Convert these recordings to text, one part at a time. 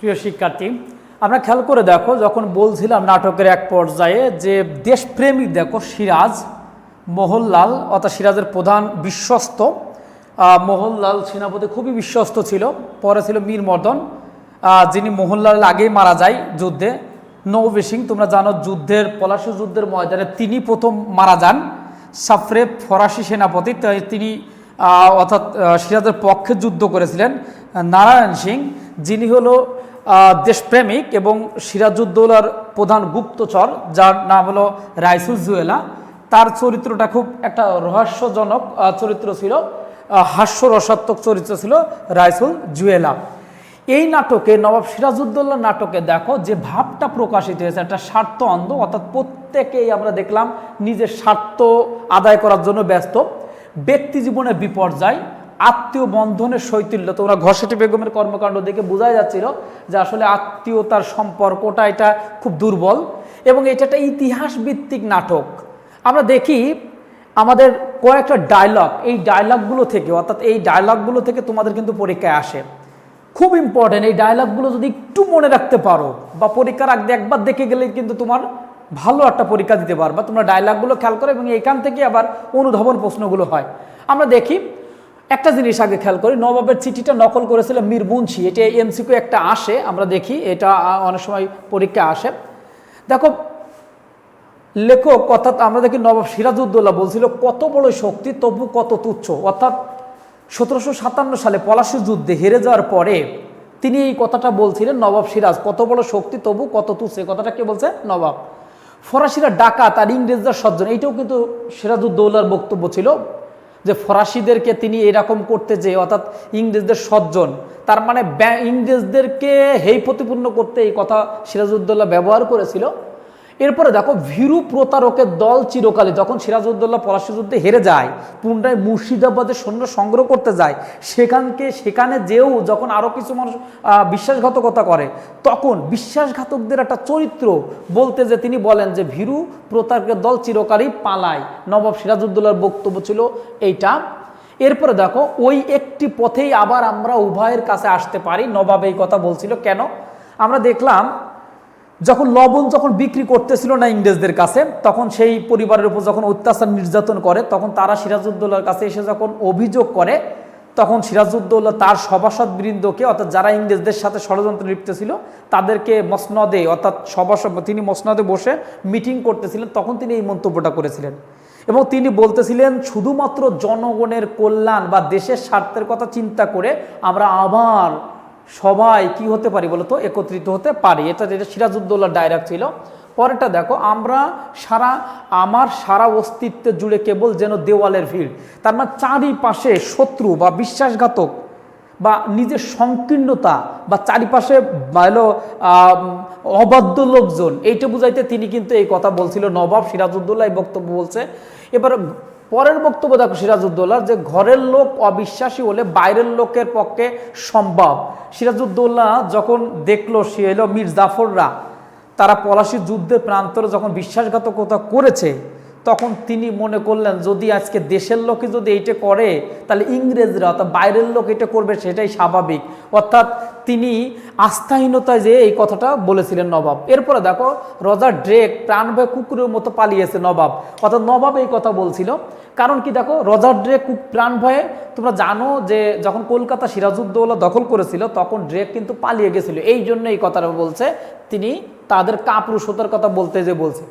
প্রিয় শিক্ষার্থী আমরা খেয়াল করে দেখো যখন বলছিলাম নাটকের এক পর্যায়ে যে দেশপ্রেমিক দেখো সিরাজ মোহনলাল অর্থাৎ সিরাজের প্রধান বিশ্বস্ত মোহনলাল সেনাপতি খুবই বিশ্বস্ত ছিল পরে ছিল মীর মর্দন আহ, যিনি মোহনলাল আগেই মারা যায় যুদ্ধে। নৌবে সিং তোমরা জানো যুদ্ধের পলাশী যুদ্ধের ময়দানে তিনি প্রথম মারা যান। সাফরে ফরাসি সেনাপতি তিনি অর্থাৎ সিরাজের পক্ষে যুদ্ধ করেছিলেন। নারায়ণ সিং যিনি হলো দেশপ্রেমিক এবং সিরাজউদ্দৌলার প্রধান গুপ্তচর, যার নাম হলো রাইসুল জুয়েলা। তার চরিত্রটা খুব একটা রহস্যজনক চরিত্র ছিল হাস্যরসাত্মক চরিত্র ছিল রাইসুল জুয়েলা। এই নাটকে, নবাব সিরাজউদ্দৌলা নাটকে দেখো, যে ভাবটা প্রকাশিত হয়েছে, একটা স্বার্থ অন্ধ, অর্থাৎ প্রত্যেকেই আমরা দেখলাম নিজের স্বার্থ আদায় করার জন্য ব্যস্ত, ব্যক্তি জীবনে বিপর্যয় আত্মীয় বন্ধনের শৈথিল্য তোমরা ঘষেটি বেগমের কর্মকাণ্ড দেখে বোঝাই যাচ্ছিল যে আসলে আত্মীয়তার সম্পর্কটা এটা খুব দুর্বল এবং এটা একটা ইতিহাস ভিত্তিক নাটক। আমরা দেখি আমাদের কয়েকটা ডায়লগ এই ডায়লগগুলো থেকে, অর্থাৎ এই ডায়লগগুলো থেকে তোমাদের কিন্তু পরীক্ষায় আসে। খুব ইম্পর্টেন্ট এই ডায়লগগুলো যদি একটু মনে রাখতে পারো বা পরীক্ষার আগে একবার দেখে গেলে কিন্তু তোমার ভালো একটা পরীক্ষা দিতে পারবা। তোমরা ডায়লগগুলো খেয়াল করো এবং এখান থেকে আবার অনুধাবন প্রশ্নগুলো হয়। আমরা দেখি একটা জিনিস আগে খেয়াল করি, নবাবের চিঠিটা নকল করেছিল মীর মুন্সি। এটা এমসিকিউ একটা আসে, আমরা দেখি, এটা অনেক সময় পরীক্ষা আসে। দেখো, লেখক, অর্থাৎ আমরা দেখি নবাব সিরাজউদ্দৌলা বলছিল, কত বড় শক্তি, তবু কত তুচ্ছ। অর্থাৎ সতেরোশো সাতান্ন সালে পলাশী যুদ্ধে হেরে যাওয়ার পরে তিনি এই কথাটা বলছিলেন, নবাব সিরাজ, কত বড় শক্তি, তবু কত তুচ্ছ? কথাটা কে বলছে? নবাব। ফরাসিরা ডাকাত আর ইংরেজরা সজ্জন, এইটাও কিন্তু সিরাজউদ্দৌলার বক্তব্য ছিল। যে ফরাসিদেরকে তিনি এরকম করতে যে, অর্থাৎ ইংরেজদের সজ্জন, তার মানে ইংরেজদেরকে হেই প্রতিপূর্ণ করতে এই কথা সিরাজউদ্দৌলা ব্যবহার করেছিল। এরপরে দেখো ভীরু প্রতারকের দল চিরকালে, যখন সিরাজউদ্দৌলা পলাশী যুদ্ধে হেরে যায়, পুনরায় মুর্শিদাবাদের সৈন্য সংগ্রহ করতে যায়, সেখানকে, সেখানে যেও যখন আরও কিছু মানুষ বিশ্বাসঘাতকতা করে, তখন বিশ্বাসঘাতকদের একটা চরিত্র বলতে যে তিনি বলেন যে ভীরু প্রতারকের দল চিরকালই পালায়। নবাব সিরাজউদ্দৌলার বক্তব্য ছিল এইটা। এরপরে দেখো, ওই একটি পথেই আবার আমরা উভয়ের কাছে আসতে পারি। নবাব এই কথা বলছিল। কেন? আমরা দেখলাম যখন লবণ যখন বিক্রি করতেছিল না ইংরেজদের কাছে, তখন সেই পরিবারের উপর যখন অত্যাচার নির্যাতন করে, তখন তারা সিরাজউদ্দৌলার কাছে এসে যখন অভিযোগ করে, তখন সিরাজউদ্দৌলা তার সভাসদ বৃন্দকে অর্থাৎ যারা ইংরেজদের সাথে ষড়যন্ত্রে লিপ্ত ছিল, তাদেরকে মসনদে, অর্থাৎ সভাসদ তিনি মসনদে বসে মিটিং করতেছিলেন, তখন তিনি এই মন্তব্যটা করেছিলেন। এবং তিনি বলতেছিলেন, শুধুমাত্র জনগণের কল্যাণ বা দেশের স্বার্থের কথা চিন্তা করে আমরা আবার সবাই কি হতে পারি বলতো? একত্রিত হতে পারি। এটা যেটা সিরাজউদ্দৌলার ডায়লগ ছিল। পরেরটা দেখো, আমরা সারা, আমার সারা অস্তিত্ব জুড়ে কেবল যেন দেওয়ালের ভিড়। তার মানে চারিপাশে শত্রু বা বিশ্বাসঘাতক বা নিজের সংকীর্ণতা বা চারিপাশে হলো অবাধ্য লোকজন, এইটা বুঝাইতে তিনি কিন্তু এই কথা বলছিল নবাব সিরাজউদ্দৌলা এই বক্তব্য বলছে। এবার পরের বক্তব্য দেখো, সিরাজউদ্দৌলার, যে ঘরের লোক অবিশ্বাসী হলে বাইরের লোকের পক্ষে সম্ভব। সিরাজউদ্দৌলা যখন দেখল, সে এলো মীর জাফররা, তারা পলাশী যুদ্ধের প্রান্তরে যখন বিশ্বাসঘাতকতা করেছে, তখন তিনি মনে করলেন, যদি আজকে দেশের লোকে যদি এইটা করে, তাহলে ইংরেজরা অর্থাৎ বাইরের লোক এটা করবে, সেটাই স্বাভাবিক। অর্থাৎ তিনি আস্থাহীনতায় যে এই কথাটা বলেছিলেন নবাব। এরপরে দেখো, রজার ড্রেক প্রাণ ভয়ে কুকুরের মতো পালিয়েছে নবাব। অর্থাৎ নবাব এই কথা বলছিল। কারণ কি দেখো, রজার ড্রেক প্রাণ ভয়ে তোমরা জানো যে যখন কলকাতা সিরাজউদ্দৌলা দখল করেছিল, তখন ড্রেক কিন্তু পালিয়ে গেছিল। এই জন্য এই কথাটা বলছে তিনি তাদের কাপুরুষতার কথা বলতে যে বলছে।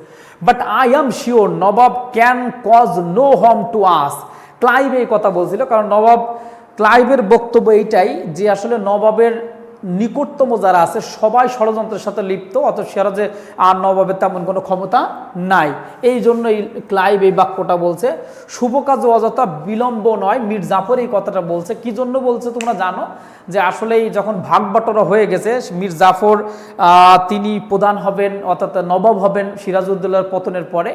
But I am sure Nawab can cause no harm to us Clive এই কথা বলছিল। কারণ নবাব, ক্লাইভের বক্তব্য এইটাই যে আসলে নবাবের নিকটতম যারা আছে, সবাই ষড়যন্ত্রের সাথে লিপ্ত অত সিরাজে আর নবাবের তেমন কোনো ক্ষমতা নাই। এই জন্য এই ক্লাইভ এই বাক্যটা বলছে, শুভ কাজ অযথা বিলম্ব নয়। মীর জাফর এই কথাটা বলছে। কি জন্য বলছে তোমরা জানো? যে আসলেই যখন ভাগ হয়ে গেছে, মীর জাফর তিনি প্রধান হবেন, অর্থাৎ নবাব হবেন সিরাজউদ্দৌলার পতনের পরে।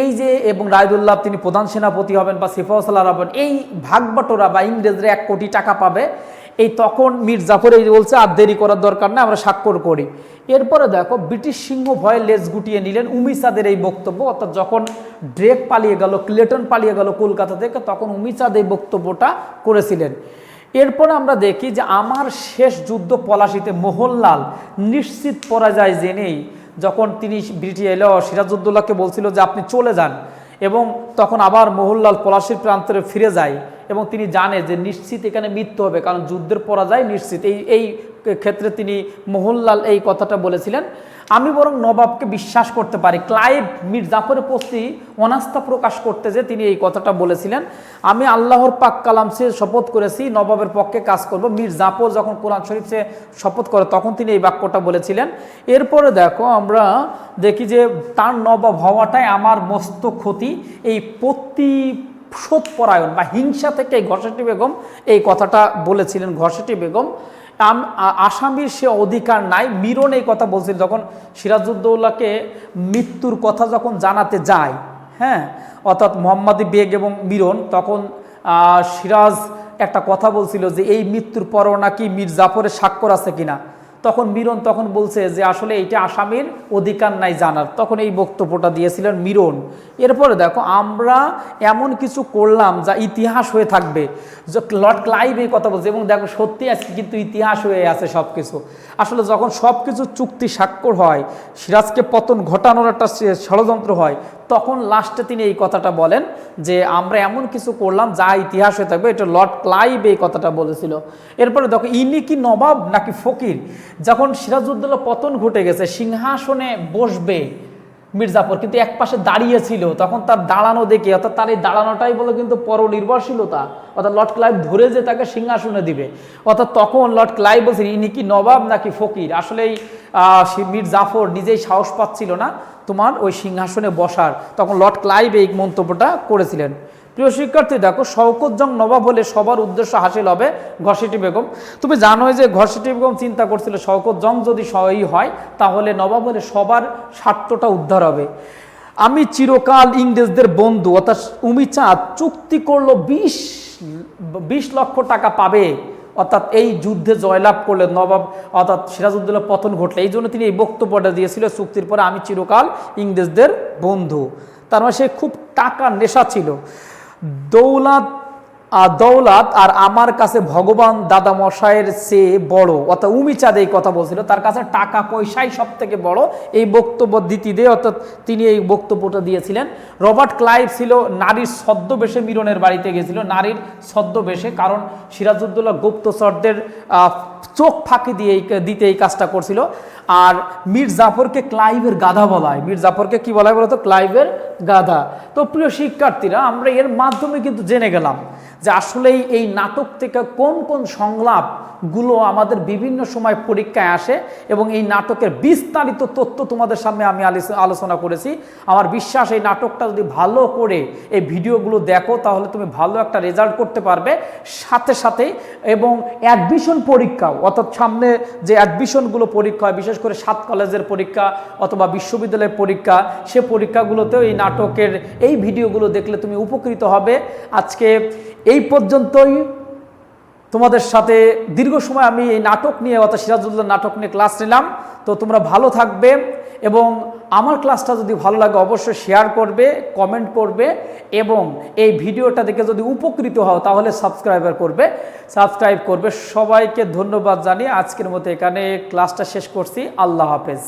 এই যে এবং রায়দুল্লাহ তিনি প্রধান সেনাপতি হবেন বা সিফাউসাল্লাহ হবেন, এই ভাগ বাটোরা বা ইংরেজরা এক কোটি টাকা পাবে। এই তখন মীর জাফর এই বলছে, আর দেরি করার দরকার নেই, আমরা স্বাক্ষর করি। এরপরে দেখো, ব্রিটিশ সিংহ ভয়ে লেজ গুটিয়ে নিলেন উমিসাদের এই বক্তব্য। অর্থাৎ যখন ড্রেক পালিয়ে গেল, ক্লেটন পালিয়ে গেল কলকাতা থেকে, তখন উমিচাঁদ এই বক্তব্যটা করেছিলেন। এরপরে আমরা দেখি যে, আমার শেষ যুদ্ধ পলাশিতে মোহনলাল নিশ্চিত পরাজয় জেনেই যখন তিনি ব্রিটিশ এলো, সিরাজউদ্দৌলাকে বলছিল যে, আপনি চলে যান। এবং তখন আবার মোহনলাল পলাশির প্রান্তরে ফিরে যায়। এবং তিনি জানে যে নিশ্চিত এখানে মৃত্যু হবে, কারণ যুদ্ধের পরাজয় নিশ্চিত। এই এই ক্ষেত্রে তিনি মোহনলাল এই কথাটা বলেছিলেন, আমি বরং নবাবকে বিশ্বাস করতে পারি। ক্লাইভ মির জাফরের প্রতি অনাস্থা প্রকাশ করতে যে তিনি এই কথাটা বলেছিলেন, আমি আল্লাহর পাক কালাম সে শপথ করেছি, নবাবের পক্ষে কাজ করব। মীর জাফর যখন কোরআন শরীফ সে শপথ করে, তখন তিনি এই বাক্যটা বলেছিলেন, এরপরে দেখো, আমরা দেখি যে তার নবাব হওয়াটাই আমার মস্ত ক্ষতি। এই প্রতি পরায়ণ বা হিংসা থেকে ঘষাটি বেগম এই কথাটা বলেছিলেন, ঘষেটি বেগম। আসামির সে অধিকার নাই, মিরন এই কথা বলছিল যখন সিরাজউদ্দৌলাকে মৃত্যুর কথা যখন জানাতে যায় হ্যাঁ অর্থাৎ মোহাম্মদী বেগ এবং মিরন, তখন সিরাজ একটা কথা বলছিল যে, এই মৃত্যুর পরও নাকি মীর জাফরের স্বাক্ষর আছে কিনা। তখন মিরন তখন বলছে যে আসলে এইটা আসামির অধিকার নাই জানার। তখন এই বক্তব্যটা দিয়েছিলেন মিরন। এরপরে দেখো, আমরা এমন কিছু করলাম যা ইতিহাস হয়ে থাকবে। যে লর্ড ক্লাইভ এই কথা বলছে, এবং দেখো, সত্যি আজকে কিন্তু ইতিহাস হয়ে আছে সব কিছু আসলে যখন সব কিছু চুক্তি স্বাক্ষর হয়, সিরাজকে পতন ঘটানোর একটা ষড়যন্ত্র হয় তখন লাস্টে তিনি এই কথাটা বলেন যে আমরা এমন কিছু করলাম যা ইতিহাস হয়ে থাকবে। এটা লর্ড ক্লাইভ এই কথাটা বলেছিল। এরপরে দেখো ইনি কি নবাব নাকি ফকির? যখন সিরাজউদ্দৌলা পতন ঘটে গেছে সিংহাসনে বসবে মির্জাফর কিন্তু এক পাশে দাঁড়িয়ে ছিল তখন তার দাঁড়ানো দেখে অর্থাৎ তার এই দাঁড়ানোটাই বলে কিন্তু পরনির্ভরশীলতা অর্থাৎ লর্ড ক্লাইভ ধরে যে তাকে সিংহাসনে দিবে। অর্থাৎ তখন লর্ড ক্লাইভ বলছেন ইনি কি নবাব নাকি ফকির? আহ, সে মীর জাফর নিজেই সাহস পাচ্ছিল না। তোমার ওই সিংহাসনে বসার, তখন লর্ড ক্লাইভ এই মন্তব্যটা করেছিলেন। প্রিয় শিক্ষার্থী, দেখো শওকত জং নবাব হলে সবার উদ্দেশ্য হাসিল হবে ঘসিটি বেগম। তুমি জানোই যে ঘসিটি বেগম চিন্তা করছিল শওকত জং যদি সই হয়, তাহলে নবাব হলে সবার স্বার্থটা উদ্ধার হবে। আমি চিরকাল ইংরেজদের বন্ধু, অর্থাৎ উমিচাঁদ চুক্তি করল বিশ বিশ লক্ষ টাকা পাবে। অর্থাৎ এই যুদ্ধে জয়লাভ করলেন নবাব, অর্থাৎ সিরাজউদ্দৌলা পতন ঘটলে, এই জন্য তিনি এই বক্তব্যটা দিয়েছিল চুক্তির পরে আমি চিরকাল ইংরেজদের বন্ধু। তার মানে সে খুব টাকা নেশা ছিল। দৌলত দৌলাত আর আমার কাছে ভগবান দাদা মশাইয়ের চেয়ে বড়। অর্থাৎ উমিচাঁদ এই কথা বলছিল, তার কাছে টাকা পয়সাই সব থেকে বড়। এই বক্তব্য দিতি দিয়ে অর্থাৎ তিনি এই বক্তব্যটা দিয়েছিলেন। রবার্ট ক্লাইভ ছিল নারীর ছদ্মবেশে মিরনের বাড়িতে গেছিল, নারীর ছদ্মবেশে, কারণ সিরাজউদ্দৌলা গুপ্তচরদের চোখ ফাঁকি দিয়ে দিতে এই কাজটা করছিল। আর মীর জাফরকে ক্লাইভের গাধা বলা হয় মীর জাফরকে কি বলা হয় বলতো? ক্লাইভের গাধা। তো প্রিয় শিক্ষার্থীরা, আমরা এর মাধ্যমে কিন্তু জেনে গেলাম যে আসলেই এই নাটক থেকে কোন কোন সংলাপগুলো আমাদের বিভিন্ন সময় পরীক্ষায় আসে এবং এই নাটকের বিস্তারিত তথ্য তোমাদের সামনে আমি আলোচনা করেছি। আমার বিশ্বাস এই নাটকটা যদি ভালো করে এই ভিডিওগুলো দেখো, তাহলে তুমি ভালো একটা রেজাল্ট করতে পারবে। সাথে সাথে এবং অ্যাডমিশন পরীক্ষাও, অর্থাৎ সামনে যে অ্যাডমিশনগুলো পরীক্ষা হয়, বিশেষ করে সাত কলেজের পরীক্ষা অথবা বিশ্ববিদ্যালয়ের পরীক্ষা, সে পরীক্ষাগুলোতেও এই নাটকের এই ভিডিওগুলো দেখলে তুমি উপকৃত হবে। আজকে এই পর্যন্তই। তোমাদের সাথে দীর্ঘ সময় আমি এই নাটক নিয়ে অর্থাৎ সিরাজুল্লাহ নাটক নিয়ে ক্লাস নিলাম। তো তোমরা ভালো থাকবে এবং আমার ক্লাসটা যদি ভালো লাগে অবশ্যই শেয়ার করবে, কমেন্ট করবে এবং এই ভিডিওটা দেখে যদি উপকৃত হও তাহলে সাবস্ক্রাইবার করবে। সাবস্ক্রাইব করবে। সবাইকে ধন্যবাদ জানিয়ে আজকের মতো এখানে ক্লাসটা শেষ করছি। আল্লাহ হাফেজ।